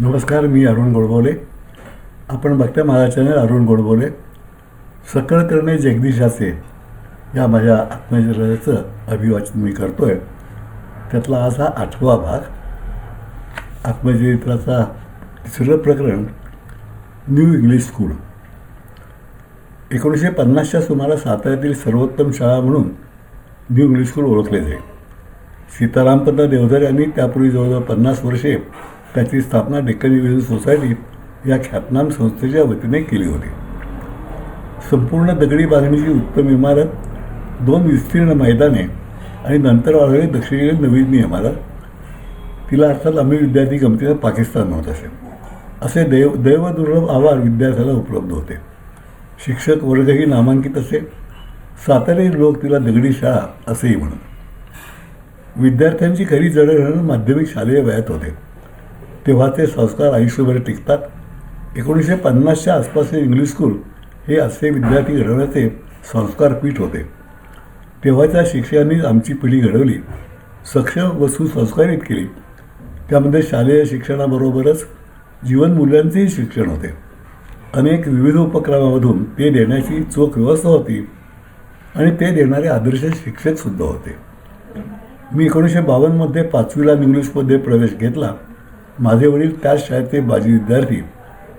नमस्कार मी अरुण गोडबोले. आपण बघत्या माझा चॅनल अरुण गोडबोले. सकळ करणे जगदीशाचे या माझ्या आत्मचर्याचं अभिवाचन मी करतो आहे त्यातला आज हा आठवा भाग. आत्मचरित्राचा तिसरं प्रकरण न्यू इंग्लिश स्कूल. एकोणीसशे पन्नासच्या सुमारास साताऱ्यातील सर्वोत्तम शाळा म्हणून न्यू इंग्लिश स्कूल ओळखले जाईल. सीतारामपंत देवधर यांनी त्यापूर्वी जवळजवळ पन्नास वर्षे त्याची स्थापना डेक्कन एज्युकेशन सोसायटी या ख्यातनाम संस्थेच्या वतीने केली होती. संपूर्ण दगडी बांधणीची उत्तम इमारत दोन विस्तीर्ण मैदाने आणि नंतर वाढवली दक्षिणेकडील नवीन इमारत तिला अर्थात आम्ही विद्यार्थी गमतीनं पाकिस्तान होत असे. असे दैव दैवदुर्लभ आवार विद्यार्थ्याला उपलब्ध होते. शिक्षक वर्गही नामांकित असे. सातारे लोक तिला दगडी शाळा असेही म्हणत. विद्यार्थ्यांची खरी जडणघडण माध्यमिक शालेय वयात होते. तेव्हाचे संस्कार आयुष्यभर टिकतात. एकोणीसशे पन्नासच्या आसपासचे इंग्लिश स्कूल हे असे विद्यार्थी घडवण्याचे संस्कारपीठ होते. तेव्हाच्या शिक्षकांनी आमची पिढी घडवली. सक्षम व सुसंस्कारित केली. त्यामध्ये शालेय शिक्षणाबरोबरच जीवनमूल्यांचेही शिक्षण होते. अनेक विविध उपक्रमामधून ते देण्याची चोख व्यवस्था होती आणि ते देणारे आदर्श शिक्षकसुद्धा होते. मी एकोणीसशे बावन्नमध्ये पाचवीला इंग्लिशमध्ये प्रवेश घेतला. माझे वडील त्याच शाळेचे माजी विद्यार्थी.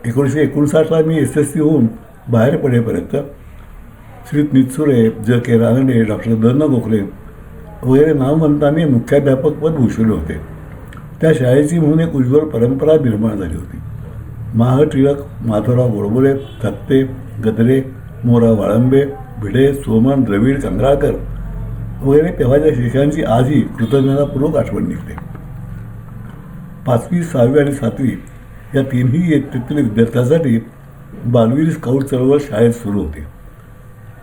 एकोणीसशे एकोणसाठला मी एस एस सी होऊन बाहेर पडेपर्यंत श्री निचुरे ज. के. रानडे डॉक्टर दन्न गोखले वगैरे नामवंतांनी मुख्याध्यापकपद भूषवले होते. त्या शाळेची म्हणून एक उज्ज्वल परंपरा निर्माण झाली होती. माह टिळक माधवराव गोडबोले थत्ते गदरे मोरा वाळंबे भिडे सोमन द्रविड कंगराळकर वगैरे तेव्हाच्या शिष्यांची आजही कृतज्ञतापूर्वक आठवण निघते. पाचवी सहावी आणि सातवी या तिन्ही इयत्तेतील विद्यार्थ्यांसाठी बालवीर स्काउट चळवळ शाळेत सुरू होते.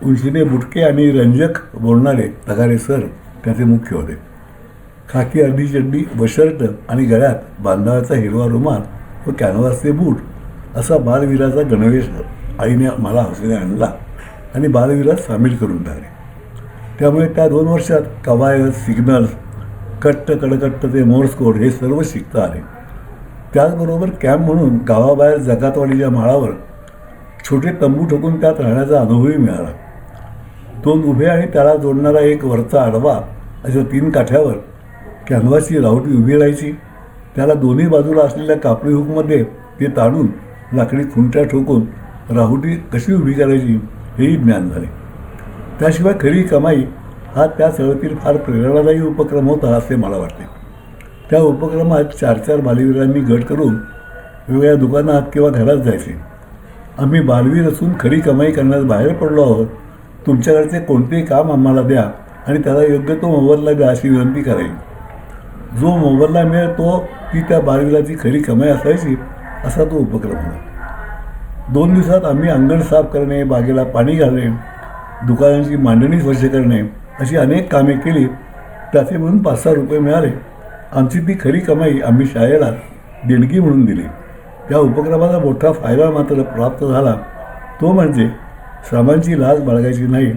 उंचीने बुटके आणि रंजक बोलणारे तगारे सर त्याचे मुख्य होते. खाकी अर्धी चड्डी व शर्ट आणि गळ्यात बांधावाचा हिरवा रुमाल व कॅनव्हासचे बूट असा बालवीराचा गणवेश आईने मला हौसेने आणला आणि बालवीरात सामील करून टाकले. त्यामुळे त्या दोन वर्षात कवायत सिग्नल्स कट्ट कडकट्ट ते मोर्स कोड हे सर्व शिकता आले. त्याचबरोबर कॅम्प म्हणून गावाबाहेर जगातवाडीच्या माळावर छोटे तंबू ठोकून त्यात राहण्याचा अनुभवही मिळाला. दोन उभे आणि त्याला जोडणारा एक वरचा आडवा अशा तीन काठ्यावर कॅनव्हासची रावटी उभी राहायची. त्याला दोन्ही बाजूला असलेल्या कापडी हुकमध्ये ते ताणून लाकडी खुंट्या ठोकून राहुटी कशी उभी करायची हेही ज्ञान झाले. त्याशिवाय खरी कमाई हा त्या चळवळीतील फार प्रेरणादायी उपक्रम होता असे मला वाटते त्या उपक्रमात चार चार बालवीरांनी गट करून वेगवेगळ्या दुकानात किंवा घरात जायचे. आम्ही बालवीर असून खरी कमाई करण्यास बाहेर पडलो आहोत. तुमच्याकडचे कोणतेही काम आम्हाला द्या आणि त्याला योग्य तो मोबदला द्या अशी विनंती करायची जो मोबदला मिळेल तो ती त्या बालवीराची खरी कमाई असायची असा तो उपक्रम होता. दोन दिवसात आम्ही अंगण साफ करणे बागेला पाणी घालणे दुकानांची मांडणी स्वच्छ करणे अशी अनेक कामे केली. त्याचे म्हणून पाच सहा रुपये मिळाले. आमची ती खरी कमाई आम्ही शाळेला देणगी म्हणून दिली. त्या उपक्रमाचा मोठा फायदा मात्र प्राप्त झाला. तो म्हणजे श्रमांची लाज बाळगायची नाही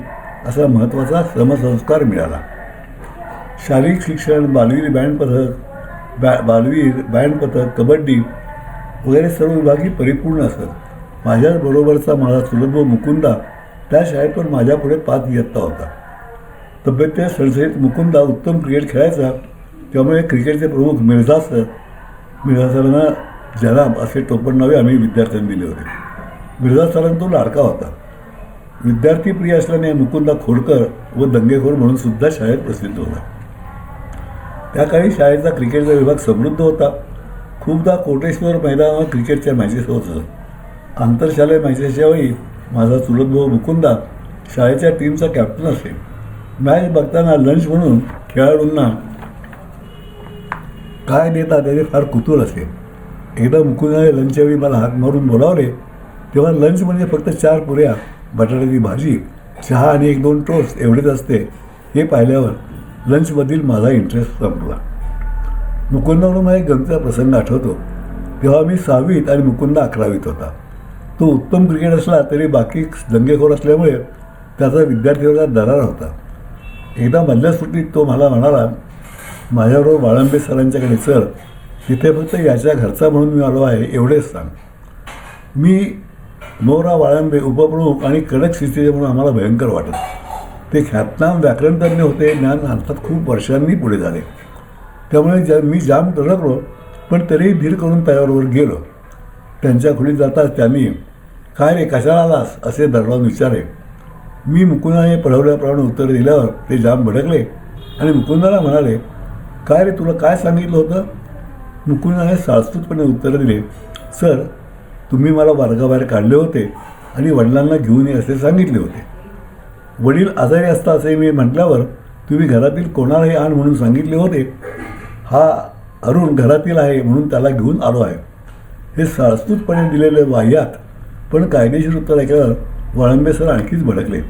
असा महत्त्वाचा श्रमसंस्कार मिळाला. शारीरिक शिक्षण बालवीर बँड पथक बॅ बालवीर बँड पथक कबड्डी वगैरे सर्व विभागी परिपूर्ण असत. माझ्याबरोबरचा माझा सुलभ मुकुंदा त्या शाळेतून माझ्यापुढे पाच इयत्ता होता. तब्येतच्या सळसळीत मुकुंदा उत्तम क्रिकेट खेळायचा. त्यामुळे क्रिकेटचे प्रमुख मिर्झा सर मिर्झा सरांना जनाब असे टोपण नावे आम्ही विद्यार्थ्यांनी दिले होते. मिर्झा सरांना तो लाडका होता. विद्यार्थी प्रिय असल्याने मुकुंदा खोडकर व दंगेखोर म्हणून सुद्धा शाळेत प्रसिद्ध होता. त्या काळी शाळेचा क्रिकेटचा विभाग समृद्ध होता. खूपदा कोटेश्वर मैदानावर क्रिकेटच्या मॅचेस होत असत. आंतरशालेय मॅचेसच्या वेळी माझा चुलत भाऊ मुकुंदा शाळेच्या टीमचा कॅप्टन असे. मॅच बघताना लंच म्हणून खेळाडूंना काय देतात त्याचे फार कुतूल असे एकदा मुकुंदाने लंचच्या वेळी मला हात मारून बोलावले तेव्हा लंच म्हणजे फक्त चार पुऱ्या बटाट्याची भाजी चहा आणि एक दोन टोस्ट एवढेच असते. हे पाहिल्यावर लंचमधील माझा इंटरेस्ट संपला. मुकुंदावरून मला एक गमतीचा प्रसंग आठवतो. तेव्हा मी सहावीत आणि मुकुंदा अकरावीत होता. तो उत्तम क्रिकेट असला तरी बाकी दंगेखोर असल्यामुळे त्याचा विद्यार्थीवर्गात दरार होता. एकदा मधल्या सुट्टीत तो मला म्हणाला माझ्याबरोबर वाळंबे सरांच्याकडे सर तिथे फक्त याच्या घरचा म्हणून मी आलो आहे एवढेच सांग. मी मोरा वाळंबे उपप्रमुख आणि कडक स्थितीचे म्हणून आम्हाला भयंकर वाटत ते ख्यातनाम व्याकरणतज्ञ होते ज्ञान अर्थात खूप वर्षांनी पुढे झाले. त्यामुळे ज्या मी जाम टळकलो पण तरीही धीर करून त्याबरोबर गेलो. त्यांच्या खोलीत जाताच त्यांनी काय रे कशाला आलास? असे दरडावून विचारे मी मुकुंदाने पळवल्याप्रमाणे उत्तर दिल्यावर ते जाम भडकले. आणि मुकुंदाला म्हणाले काय रे तुला काय सांगितलं होतं? मुकुंदाने साळसूतपणे उत्तर दिले सर तुम्ही मला वर्गाबाहेर काढले होते आणि वडिलांना घेऊन ये असे सांगितले होते. वडील आजारी असता असे मी म्हटल्यावर तुम्ही घरातील कोणालाही आण म्हणून सांगितले होते. हा अरुण घरातील आहे म्हणून त्याला घेऊन आलो आहे. हे साळसूतपणे दिलेले वाह्यात पण कायदेशीर उत्तर ऐकल्यावर वाळंबे सर आणखीच भडकले.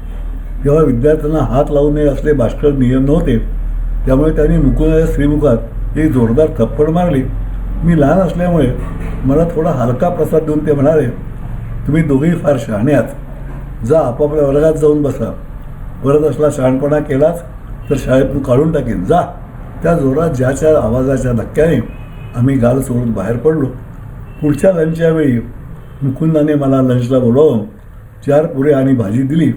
तेव्हा विद्यार्थ्यांना हात लावू नये असले भास्कर नियम नव्हते त्यामुळे त्यांनी मुकुंदाच्या श्रीमुखात एक जोरदार थप्पड मारली. मी लहान असल्यामुळे मला थोडा हलका प्रसाद देऊन ते म्हणाले तुम्ही दोघेही फार शहाणे आहात. जा आपापल्या वर्गात जाऊन बसा. परत असला शहाणपणा केलाच तर शाळेतून काढून टाकेन. जा. त्या जोरात ज्याच्या आवाजाच्या धक्क्याने आम्ही गाल सोडून बाहेर पडलो. पुढच्या लंचच्या वेळी मुकुंदाने मला लंचला बोलावं चार पुरे आणि भाजी दिली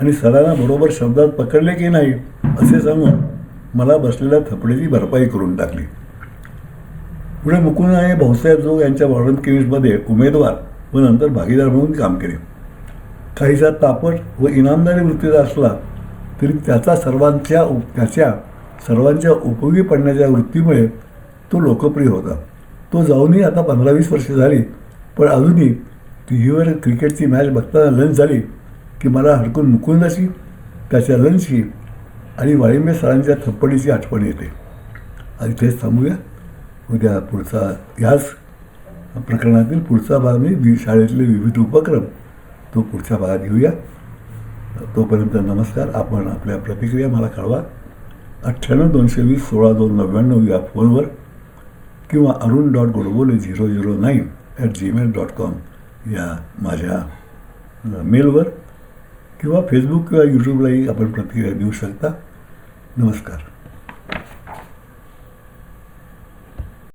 आणि सरांना बरोबर शब्दात पकडले की नाही असे सांगून मला बसलेल्या थपडीची भरपाई करून टाकली. पुढे मुकुंदाने भाऊसाहेब जोग यांच्या वॉर्डन केमिस्टमध्ये उमेदवार व नंतर भागीदार म्हणून काम केले. काहीसा तापट व इनामदारी वृत्तीचा असला तरी त्याचा सर्वांच्या उप- त्याच्या सर्वांच्या उपयोगी पडण्याच्या वृत्तीमुळे तो लोकप्रिय होता. तो जाऊनही आता पंधरा वीस वर्षे झाली पण अजूनही टी व्हीवर क्रिकेटची मॅच बघताना लंच झाली की मला हडकून मुकुंदाची त्याच्या लंचची आणि वाळिंबे सरांच्या थप्पडीची आठवण येते. आज तेच थांबूया. उद्या पुढचा ह्याच प्रकरणातील पुढचा भाग मी शाळेतले विविध उपक्रम तो पुढच्या भागात घेऊया. तोपर्यंत नमस्कार. आपण आपल्या प्रतिक्रिया मला कळवा. अठ्ठ्याण्णव दोनशे वीस सोळा दोन नव्याण्णव या फोनवर किंवा Arun dot Godbole zero zero nine at Gmail dot com या माझ्या मेलवर किंवा फेसबुक किंवा यूट्यूबलाही आपण प्रतिक्रिया देऊ शकता. नमस्कार.